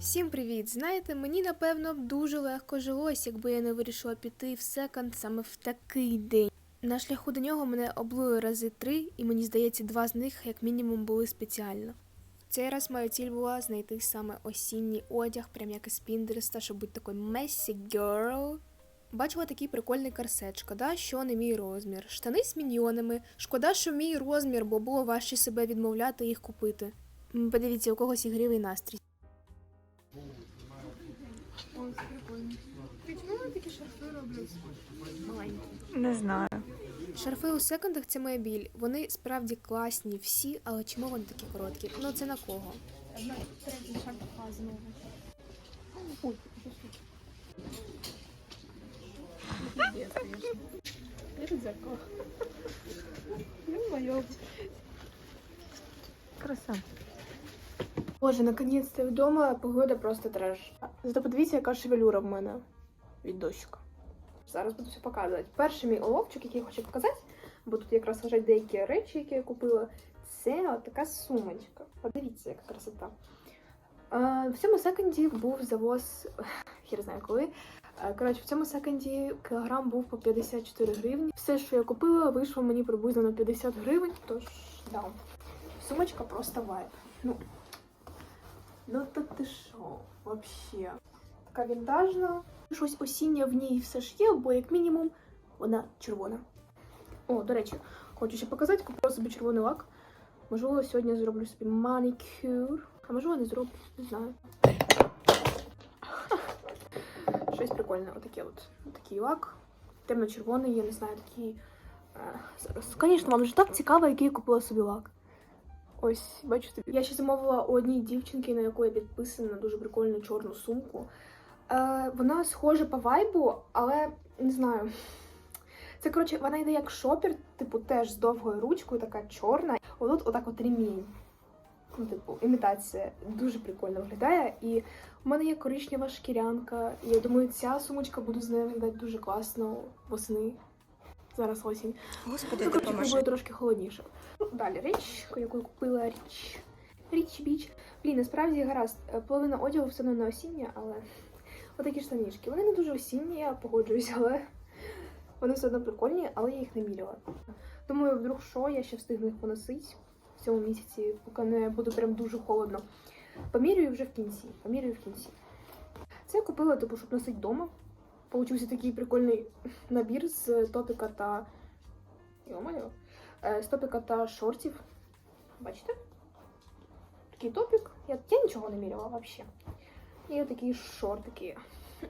Всім привіт! Знаєте, мені напевно б дуже легко жилось, якби я не вирішила піти в секонд саме в такий день. На шляху до нього мене облили рази три, і мені здається, два з них як мінімум були спеціально. Цей раз моя ціль була знайти саме осінній одяг, прям як із Піндереста, щоб бути такою messy girl. Бачила такий прикольний корсет. Шкода, що не мій розмір. Штани з міньйонами. Шкода, що мій розмір, бо було важче себе відмовляти їх купити. Подивіться, у когось ігривий настрій. Ой, прикольно. Чому вони такі шарфи роблять? Маленькі. Не знаю. Шарфи у секондах це моя біль. Вони справді класні всі, але чому вони такі короткі? Ну це на кого? Третій шарфа знову. Ой, Краса. Боже, наконец-то вдома, погода просто треш. Зато подивіться, яка шевелюра в мене від дощика. Зараз буду все показувати. Перший мій оловчик, який я хочу показати, бо тут якраз лежать деякі речі, які я купила. Це от така сумочка. Подивіться, яка красота. Е, В цьому секонді був завоз, хір знаю коли. Е, Коротше, в цьому секонді кілограм був по 54 гривні. Все, що я купила, вийшло мені приблизно на 50 гривень. Тож, да. Сумочка просто вайб. Ну, Ну та ти що, вообще? Така вінтажна. Щось осіннє в ній все ж є, бо як мінімум вона червона. О, до речі, хочу ще показати, купила собі червоний лак. Можливо, сьогодні зроблю собі манікюр. А можливо, не зроблю, не знаю. Щось прикольне, отаке от. Такий лак. Темно-червоний, я не знаю, такий. Зараз. Звісно, вам же так цікаво, який я купила собі лак. Ось, бачите, я ще замовила у одній дівчинки, на яку я підписана, дуже прикольну чорну сумку. Е, вона схожа по вайбу, але не знаю. Це, коротше, вона йде як шопер, типу, теж з довгою ручкою, така чорна. Отут отак от ремінь. Ну, типу, імітація дуже прикольно виглядає. І у мене є коричнева шкірянка. І я думаю, ця сумочка буде з нею виглядати дуже класно восени. Зараз осінь. Господи, Ну, коротше, буде трошки холодніше. Ну, далі річ, яку я купила річ. Річ біч. Блін, насправді гаразд. е, Половина одягу все одно не осіння, але отакі штанішки. Вони не дуже осінні, я погоджуюсь, але вони все одно прикольні, але я їх не міряла. Думаю, вдруг що, я ще встигну їх поносити цьому місяці, поки не буде прям дуже холодно. Помірюю вже в кінці. Помірюю в кінці. Це я купила, типу, щоб носити вдома. Получився такий прикольний набір з топіка та. Йо-моє. Е, З топіка та шортів. Бачите? Такий топік. Я, я нічого не міряла взагалі. І отакі шортики.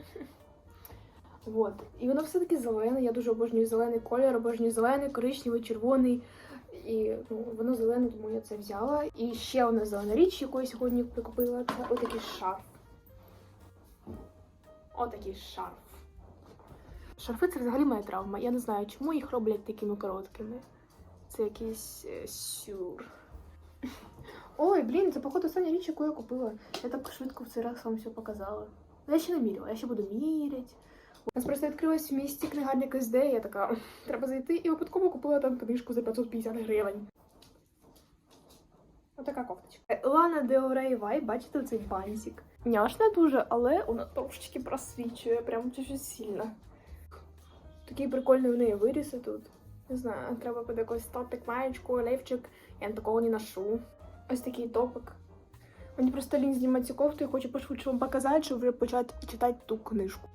Вот. І воно все таки зелене. Я дуже обожнюю зелений колір, обожнюю зелений, коричневий, червоний. І ну, воно зелене, тому я це взяла. І ще одна зелена річ, яку я сьогодні прикупила, це отакий шарф. Отакий шарф. Шарфи це взагалі моя травма. Я не знаю, чому їх роблять такими короткими. Це якийсь е, сюр. Ой, блін, це походу остання річ, яку я купила. Я так швидко в цей раз вам все показала. Я ще не міряла, я ще буду міряти. У нас просто відкрилась в місті книгарня СД, і я така, треба зайти і випадково купила там книжку за 550 гривень. Отака кофточка. Лана Деорей Вай, бачите цей бантик? Няшна дуже, але вона трошечки просвічує, прям чуть сильно. Такий прикольний в неї виріси тут. Не знаю, треба буде якийсь топик, маєчку, олівчик. Я такого не ношу. Ось такий топик. Мені просто лінь знімати цю кофту і хочу пошвидше вам показати, щоб вже почати читати ту книжку.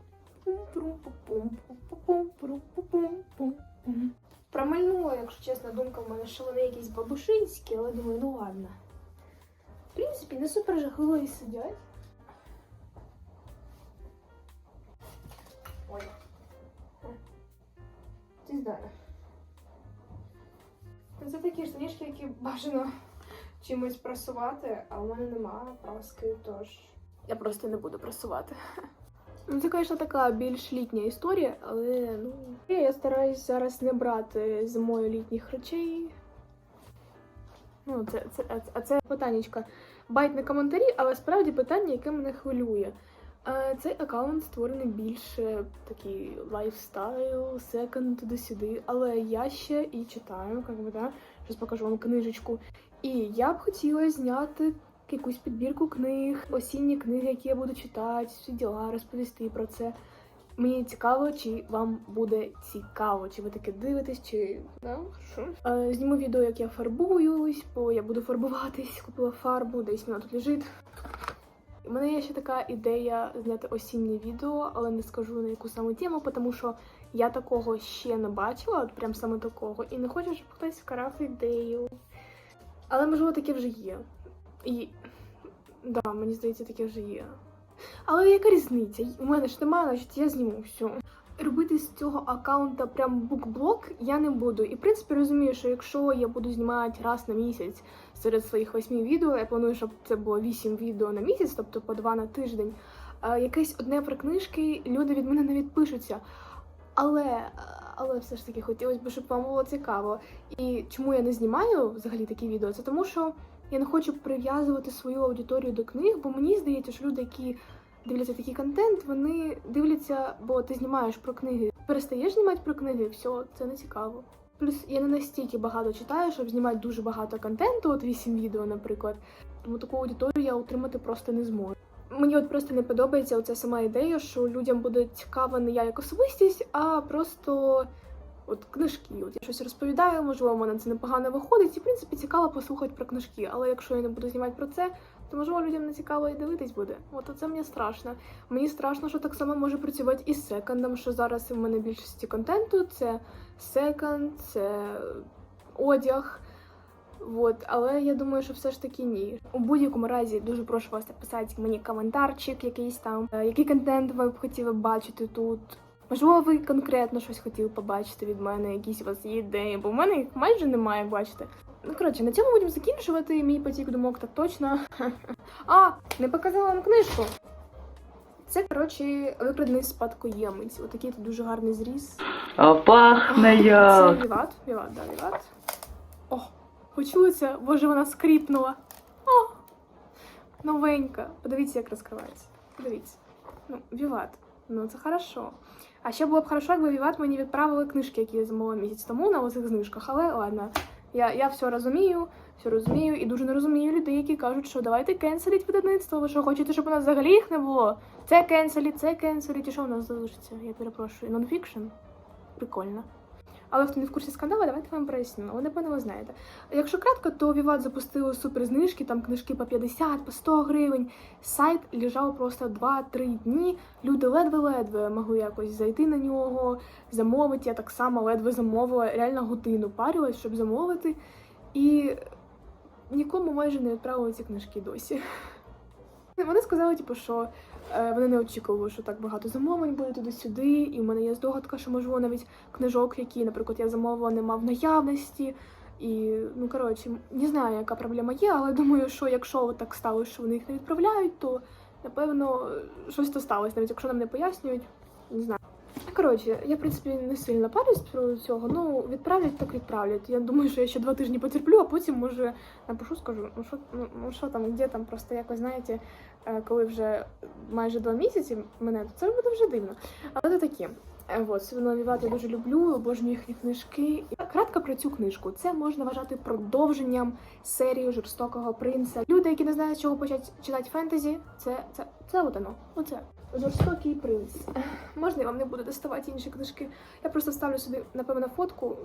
Промальнула, якщо чесно, думка в мене, що вони якісь бабушинські, але думаю, ну ладно. В принципі, не супер жахливо і сидять. Ой. Ти знаю. Це такі штанішки, які бажано чимось просувати, а у мене немає праски, тож я просто не буду просувати. Ну, це, звісно, така більш літня історія, але ну я стараюсь зараз не брати зимою літніх речей. Ну, це, це, а це- питаннячка. Байт на коментарі, але справді питання, яке мене хвилює. Цей аккаунт створений більше такий лайфстайл, секонд туди-сюди, але я ще і читаю, як би, да? Зараз покажу вам книжечку. І я б хотіла зняти якусь підбірку книг, осінні книги, які я буду читати, всі діла, розповісти про це. Мені цікаво, чи вам буде цікаво, чи ви таке дивитесь, чи да, що. Е, зніму відео, як я фарбуюсь, бо я буду фарбуватись, купила фарбу, десь вона тут лежить. У мене є ще така ідея зняти осіннє відео, але не скажу на яку саме тему, тому що я такого ще не бачила, от прям саме такого, і не хочу, щоб хтось вкрав ідею. Але можливо таке вже є. І да, мені здається, таке вже є. Але яка різниця? У мене ж немає, значить я зніму все. Робити з цього аккаунта прям букблок я не буду. І в принципі розумію, що якщо я буду знімати раз на місяць серед своїх восьми відео, я планую, щоб це було вісім відео на місяць, тобто по два на тиждень. е, Якесь одне про книжки, люди від мене не відпишуться. Але, але все ж таки хотілося б, щоб вам було цікаво. І чому я не знімаю взагалі такі відео? Це тому, що я не хочу прив'язувати свою аудиторію до книг, бо мені здається, що люди, які дивляться такий контент, вони дивляться, бо ти знімаєш про книги. Перестаєш знімати про книги, все, це не цікаво. Плюс я не настільки багато читаю, щоб знімати дуже багато контенту, от 8 відео, наприклад. Тому таку аудиторію я утримати просто не зможу. Мені от просто не подобається оця сама ідея, що людям буде цікава не я як особистість, а просто от книжки. От я щось розповідаю, можливо, в мене це непогано виходить, і в принципі цікаво послухати про книжки. Але якщо я не буду знімати про це, то можливо людям не цікаво і дивитись буде. От це мені страшно. Мені страшно, що так само може працювати і з секондом, що зараз в мене більшості контенту це секонд, це одяг. От, але я думаю, що все ж таки ні. У будь-якому разі дуже прошу вас написати мені коментарчик, якийсь там, е, який контент ви б хотіли бачити тут. Можливо, ви конкретно щось хотіли побачити від мене, якісь у вас є ідеї, бо в мене їх майже немає, бачите. Ну, коротше, на цьому будемо закінчувати мій потік думок, так точно. А, не показала вам книжку. Це, коротше, викрадений спадкоємець. Отакий тут дуже гарний зріз. А пахне Це як. Віват, Віват, да, Віват. О, почули це? Боже, вона скріпнула. О, новенька. Подивіться, як розкривається. Подивіться. Ну, Віват. Ну, це хорошо. А ще було б хорошо, якби Віват мені відправили книжки, які я замовила місяць тому на оцих знижках. Але ладно, я, я все розумію, все розумію і дуже не розумію людей, які кажуть, що давайте кенселіть видавництво. Ви що хочете, щоб у нас взагалі їх не було? Це кенселіть, це кенселіть. І що у нас залишиться? Я перепрошую. Нонфікшн? Прикольно. Але хто не в курсі скандалу, давайте вам проясню. Ви напевно ви знаєте. Якщо кратко, то Віват запустили суперзнижки, там книжки по 50, по 100 гривень. Сайт лежав просто 2-3 дні. Люди ледве-ледве могли якось зайти на нього, замовити. Я так само ледве замовила, реально годину парилась, щоб замовити. І нікому майже не відправили ці книжки досі. Вони сказали, типу, що е, вони не очікували, що так багато замовлень буде туди-сюди, і в мене є здогадка, що можливо навіть книжок, які, наприклад, я замовила, не мав наявності. І ну коротше, не знаю, яка проблема є, але думаю, що якщо так сталося, що вони їх не відправляють, то напевно щось то сталося, навіть якщо нам не пояснюють, не знаю. Коротше, я в принципі не сильно парюсь про цього. Ну відправлять, так відправлять. Я думаю, що я ще два тижні потерплю, а потім може напишу, скажу, ну що ну, ну що там, де там, просто якось знаєте, е, коли вже майже два місяці мене, то це буде вже дивно. Але це таке. Е, От, Сивину Віват я дуже люблю, обожнюю їхні книжки. Кратко про цю книжку. Це можна вважати продовженням серії жорстокого принца. Люди, які не знають, з чого почати читати фентезі, це, це, це от воно. Оце. Жорстокий принц. Можна я вам не буду доставати інші книжки. Я просто ставлю собі, напевно, фотку.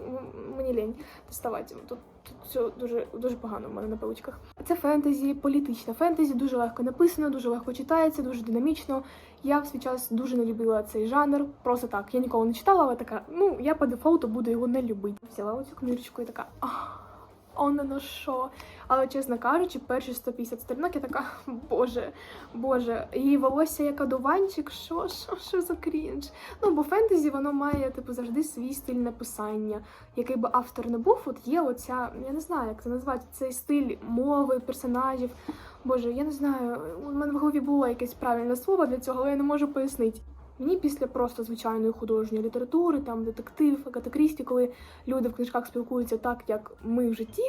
Мені лінь доставати. Тут, тут все дуже, дуже погано в мене на поличках. Це фентезі, політичне фентезі, дуже легко написано, дуже легко читається, дуже динамічно. Я в свій час дуже не любила цей жанр. Просто так. Я ніколи не читала, але така, ну я по дефолту буду його не любити. Взяла оцю книжечку і така. Ах, Оно на що? Але чесно кажучи, перші 150 сторінок я така, боже, боже, її волосся як одуванчик, що, що, що за крінж? Ну, бо фентезі воно має, типу, завжди свій стиль написання. Який би автор не був, от є оця, я не знаю, як це назвати, цей стиль мови, персонажів. Боже, я не знаю, у мене в голові було якесь правильне слово для цього, але я не можу пояснити. Мені після просто звичайної художньої літератури, там детектив, Крісті, коли люди в книжках спілкуються так, як ми в житті.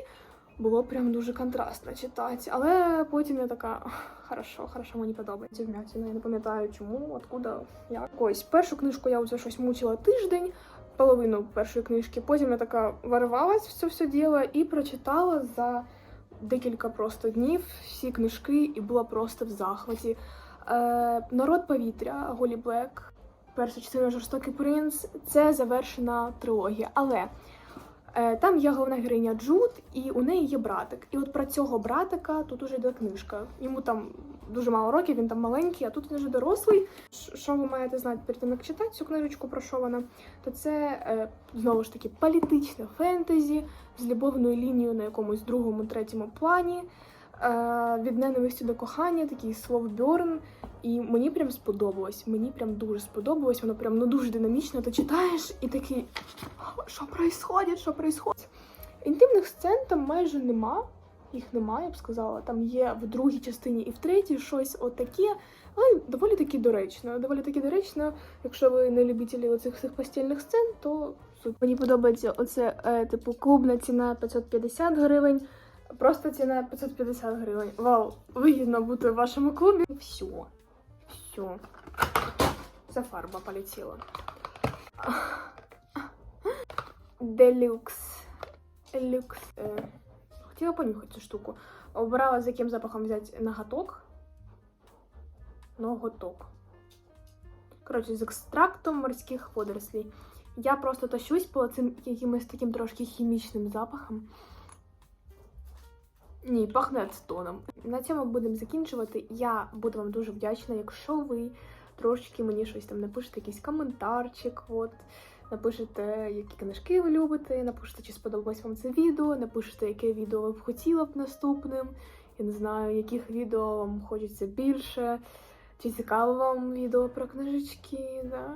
було прям дуже контрастно читати. Але потім я така, хорошо, хорошо, мені подобається вмятина. Я не пам'ятаю чому, откуда, як. Ось першу книжку я вже щось мучила тиждень, половину першої книжки. Потім я така ворвалась в це все діло і прочитала за декілька просто днів всі книжки і була просто в захваті. Е, Народ повітря, Голі Блек, перша частина Жорстокий принц це завершена трилогія. Але е, там є головна героїня Джуд, і у неї є братик. І от про цього братика тут уже йде книжка. Йому там дуже мало років, він там маленький, а тут він вже дорослий. Що ви маєте знати перед тим, як читати цю книжечку, про що вона? То це е, знову ж таки політичне фентезі з любовною лінією на якомусь другому, третьому плані. Е, від ненависті до кохання, такий словбьорн. І мені прям сподобалось. Мені прям дуже сподобалось. Воно прям ну дуже динамічно. Ти читаєш і такий, що происходить, що происходить? Інтимних сцен там майже нема. Їх немає, я б сказала. Там є в другій частині і в третій щось отаке, але доволі таки доречно. Доволі таки доречно. Якщо ви не любителі оцих всіх постільних сцен, то. Мені подобається оце, е, типу, клубна ціна 550 гривень. Просто ціна 550 гривень. Вау, вигідно бути в вашому клубі. Все. Все. Ця фарба полетіла. Делюкс. Люкс. Е, хотіла понюхати цю штуку. Обирала, з яким запахом взяти ноготок. Ноготок. Коротше, з екстрактом морських водорослей. Я просто тащусь по цим якимось таким трошки хімічним запахом. Ні, пахне ацетоном. На цьому будемо закінчувати. Я буду вам дуже вдячна, якщо ви трошечки мені щось там напишете, якийсь коментарчик. От напишете, які книжки ви любите, напишете, чи сподобалось вам це відео, напишете, яке відео ви б хотіла б наступним. Я не знаю, яких відео вам хочеться більше. Чи цікаво вам відео про книжечки, да?